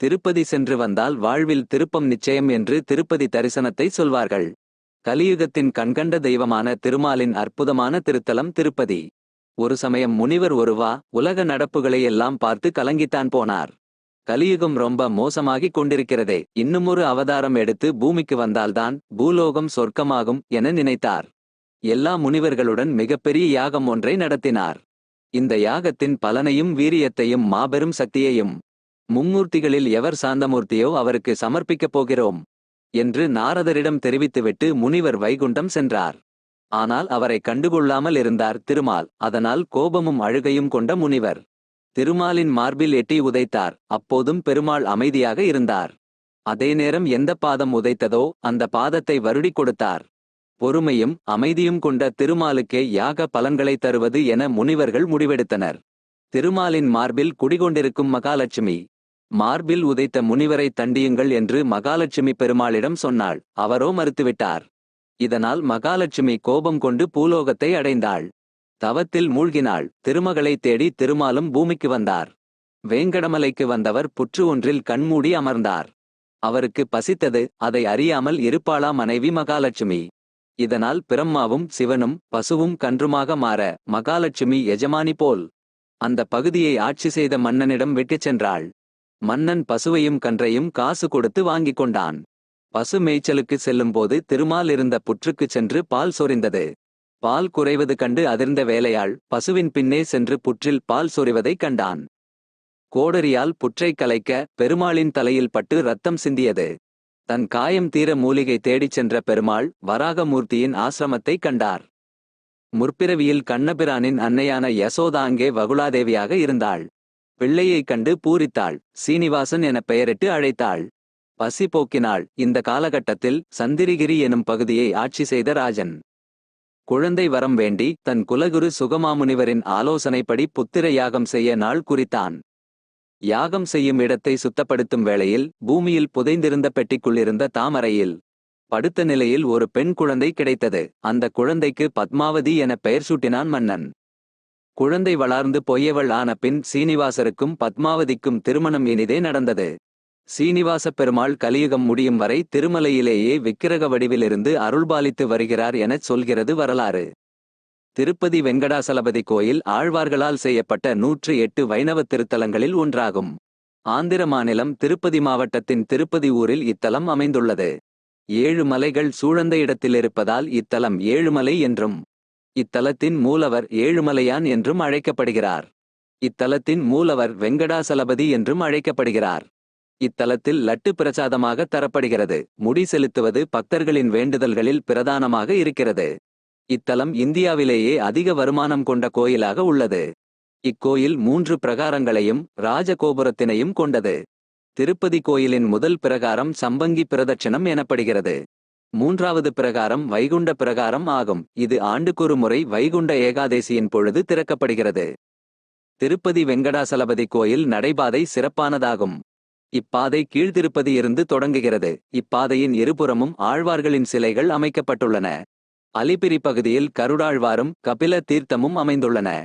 திருப்பதி சென்று வந்தால் வாழ்வில் திருப்பம் நிச்சயம் என்று திருப்பதி தரிசனத்தை சொல்வார்கள். கலியுகத்தின் கண்கண்ட தெய்வமான திருமாலின் அற்புதமான திருத்தலம் திருப்பதி. ஒரு சமயம் முனிவர் ஒருவா உலக நடப்புகளை எல்லாம் பார்த்து கலங்கித்தான் போனார். கலியுகம் ரொம்ப மோசமாகிக் கொண்டிருக்கிறதே இன்னுமொரு அவதாரம் எடுத்து பூமிக்கு வந்தால்தான் பூலோகம் சொர்க்கமாகும் என நினைத்தார். எல்லா முனிவர்களுடன் மிகப்பெரிய யாகம் ஒன்றை நடத்தினார். இந்த யாகத்தின் பலனையும் வீரியத்தையும் மாபெரும் சக்தியையும் மும்மூர்த்திகளில் எவர் சாந்தமூர்த்தியோ அவருக்கு சமர்ப்பிக்கப் போகிறோம் என்று நாரதரிடம் தெரிவித்துவிட்டு முனிவர் வைகுண்டம் சென்றார். ஆனால் அவரை கண்டுகொள்ளாமல் இருந்தார் திருமால். அதனால் கோபமும் அழுகையும் கொண்ட முனிவர் திருமாலின் மார்பில் எட்டி உதைத்தார். அப்போதும் பெருமாள் அமைதியாக இருந்தார். அதே நேரம் எந்த பாதம் உதைத்ததோ அந்த பாதத்தை வருடிக் கொடுத்தார். பொறுமையும் அமைதியும் கொண்ட திருமாலுக்கே யாக பலன்களை தருவது என முனிவர்கள் முடிவெடுத்தனர். திருமாலின் மார்பில் குடிகொண்டிருக்கும் மகாலட்சுமி மார்பில் உதைத்த முனிவரை தண்டியுங்கள் என்று மகாலட்சுமி பெருமாளிடம் சொன்னாள். அவரோ மறுத்துவிட்டார். இதனால் மகாலட்சுமி கோபம் கொண்டு பூலோகத்தை அடைந்தாள். தவத்தில் மூழ்கினாள். திருமகளை தேடி திருமாலும் பூமிக்கு வந்தார். வேங்கடமலைக்கு வந்தவர் புற்று ஒன்றில் கண்மூடி அமர்ந்தார். அவருக்கு பசித்தது அதை அறியாமல் இருப்பாளா மனைவி மகாலட்சுமி? இதனால் பிரம்மாவும் சிவனும் பசுவும் கன்றுமாக மாற மகாலட்சுமி எஜமானி போல். அந்த பகுதியை ஆட்சி செய்த மன்னனிடம் விட்டுச் சென்றாள். மன்னன் பசுவையும் கன்றையும் காசு கொடுத்து வாங்கிக் கொண்டான். பசு மேய்ச்சலுக்கு செல்லும்போது திருமால் இருந்த புற்றுக்குச் சென்று பால் சொரிந்தது. பால் குறைவது கண்டு அதிர்ந்த வேலையாள் பசுவின் பின்னே சென்று புற்றில் பால் சொரிவதைக் கண்டான். கோடரியால் புற்றைக் கலைக்க பெருமாளின் தலையில் பட்டு ரத்தம் சிந்தியது. தன் காயம் தீர மூலிகை தேடிச் சென்ற பெருமாள் வராகமூர்த்தியின் ஆசிரமத்தைக் கண்டார். முற்பிறவியில் கண்ணபிரானின் அன்னையான யசோதா அங்கே வகுலாதேவியாக இருந்தாள். பிள்ளையைக் கண்டு பூரித்தாள். சீனிவாசன் என பெயரிட்டு அழைத்தாள். பசி போக்கினாள். இந்த காலகட்டத்தில் சந்திரிகிரி எனும் பகுதியை ஆட்சி செய்த ராஜன். குழந்தை வரம் வேண்டி தன் குலகுரு சுகமாமுனிவரின் ஆலோசனைப்படி புத்திர யாகம் செய்ய நாள் குறித்தான். யாகம் செய்யும் இடத்தை சுத்தப்படுத்தும் வேளையில் பூமியில் புதைந்திருந்த பெட்டிக்குள்ளிருந்த தாமரையில் படுத்த நிலையில் ஒரு பெண் குழந்தை கிடைத்தது. அந்த குழந்தைக்கு பத்மாவதி என பெயர் சூட்டினான் மன்னன். குழந்தை வளர்ந்து பொய்யவள் ஆன பின் சீனிவாசருக்கும் பத்மாவதிக்கும் திருமணம் இனிதே நடந்தது. சீனிவாச பெருமாள் கலியுகம் முடியும் வரை திருமலையிலேயே விக்கிரக வடிவிலிருந்து அருள்பாலித்து வருகிறார் எனச் சொல்கிறது வரலாறு. திருப்பதி வெங்கடாசலபதி கோயில் ஆழ்வார்களால் செய்யப்பட்ட நூற்று எட்டு வைணவ திருத்தலங்களில் ஒன்றாகும். ஆந்திர மாநிலம் திருப்பதி மாவட்டத்தின் திருப்பதி ஊரில் இத்தலம் அமைந்துள்ளது. ஏழு மலைகள் சூழந்த இடத்திலிருப்பதால் இத்தலம் ஏழுமலை என்றும் இத்தலத்தின் மூலவர் ஏழுமலையான் என்றும் அழைக்கப்படுகிறார். இத்தலத்தின் மூலவர் வெங்கடாசலபதி என்றும் அழைக்கப்படுகிறார். இத்தலத்தில் லட்டு பிரசாதமாக தரப்படுகிறது. முடி செலுத்துவது பக்தர்களின் வேண்டுதல்களில் பிரதானமாக இருக்கிறது. இத்தலம் இந்தியாவிலேயே அதிக வருமானம் கொண்ட கோயிலாக உள்ளது. இக்கோயில் மூன்று பிரகாரங்களையும் ராஜகோபுரத்தினையும் கொண்டது. திருப்பதி கோயிலின் முதல் பிரகாரம் சம்பங்கி பிரதட்சணம் எனப்படுகிறது. மூன்றாவது பிரகாரம் வைகுண்ட பிரகாரம் ஆகும். இது ஆண்டுக்கொரு முறை வைகுண்ட ஏகாதேசியின் பொழுது திறக்கப்படுகிறது. திருப்பதி வெங்கடாசலபதி கோயில் நடைபாதை சிறப்பானதாகும். இப்பாதை கீழ்த்திருப்பதி இருந்து தொடங்குகிறது. இப்பாதையின் இருபுறமும் ஆழ்வார்களின் சிலைகள் அமைக்கப்பட்டுள்ளன. அலிபிரி பகுதியில் கருடாழ்வாரும் கபில தீர்த்தமும் அமைந்துள்ளன.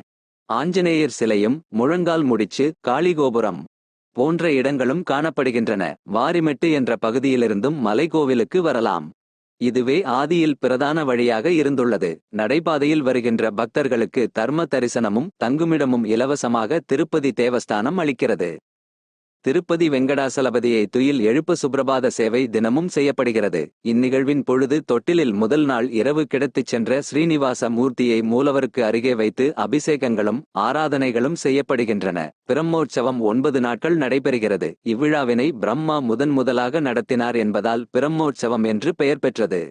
ஆஞ்சநேயர் சிலையும் முழங்கால் முடிச்சு காளிகோபுரம் போன்ற இடங்களும் காணப்படுகின்றன. வாரிமெட்டு என்ற பகுதியிலிருந்தும் மலைக்கோவிலுக்கு வரலாம். இதுவே ஆதியில் பிரதான வழியாக இருந்துள்ளது. நடைபாதையில் வருகின்ற பக்தர்களுக்கு தர்ம தரிசனமும் தங்குமிடமும் இலவசமாக திருப்பதி தேவஸ்தானம் அளிக்கிறது. திருப்பதி வெங்கடாசலபதியை துயில் எழுப்பு சுப்ரபாத சேவை தினமும் செய்யப்படுகிறது. இந்நிகழ்வின் பொழுது தொட்டிலில் முதல் நாள் இரவு கிடத்துச் சென்ற ஸ்ரீனிவாச மூர்த்தியை மூலவருக்கு அருகே வைத்து அபிஷேகங்களும் ஆராதனைகளும் செய்யப்படுகின்றன. பிரம்மோற்சவம் ஒன்பது நாட்கள் நடைபெறுகிறது. இவ்விழாவினை பிரம்மா முதன் முதலாக நடத்தினார் என்பதால் பிரம்மோற்சவம் என்று பெயர் பெற்றது.